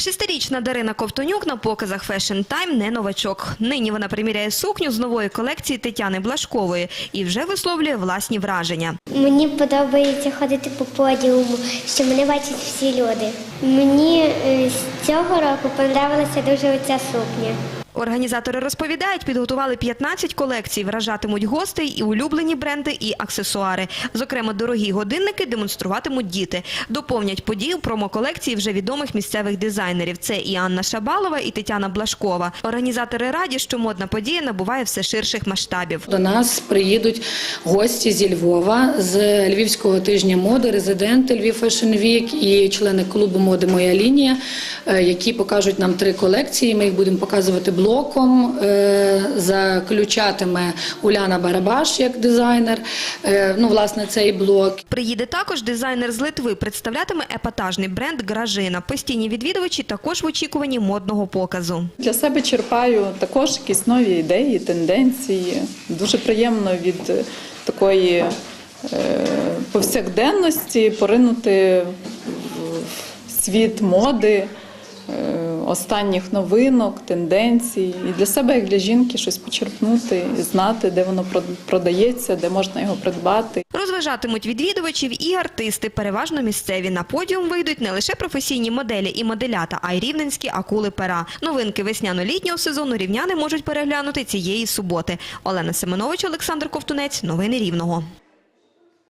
Шестирічна Дарина Ковтонюк на показах Fashion Time не новачок. Нині вона приміряє сукню з нової колекції Тетяни Блашкової і вже висловлює власні враження. Мені подобається ходити по подіуму, що мене бачать всі люди. Мені е, з цього року подобалася дуже оця сукня. Організатори розповідають, підготували 15 колекцій, вражатимуть гостей і улюблені бренди, і аксесуари. Зокрема, дорогі годинники демонструватимуть діти. Доповнять подію промо-колекції вже відомих місцевих дизайнерів. Це і Анна Шабалова, і Тетяна Блашкова. Організатори раді, що модна подія набуває все ширших масштабів. До нас приїдуть гості зі Львова з Львівського тижня моди, резиденти Львів Fashion Week і члени клубу моди Моя лінія, е, які покажуть нам три колекції. Ми їх будемо показувати блоком. Е, Заключатиме Уляна Барабаш як дизайнер. Е, Ну, власне, цей блок. Приїде також дизайнер з Литви, представлятиме епатажний бренд Гражина. Постійні відвідувачі також в очікуванні модного показу. Для себе черпаю також якісь нові ідеї, тенденції. Дуже приємно від такої е, повсякденності поринути в світ моди, останніх новинок, тенденцій. І для себе, як для жінки, щось почерпнути і знати, де воно продається, де можна його придбати. Розважатимуть відвідувачів і артисти, переважно місцеві. На подіум вийдуть не лише професійні моделі і моделята, а й рівненські акули пера. Новинки весняно-літнього сезону рівняни можуть переглянути цієї суботи. Олена Семенович, Олександр Ковтунець. Новини Рівного.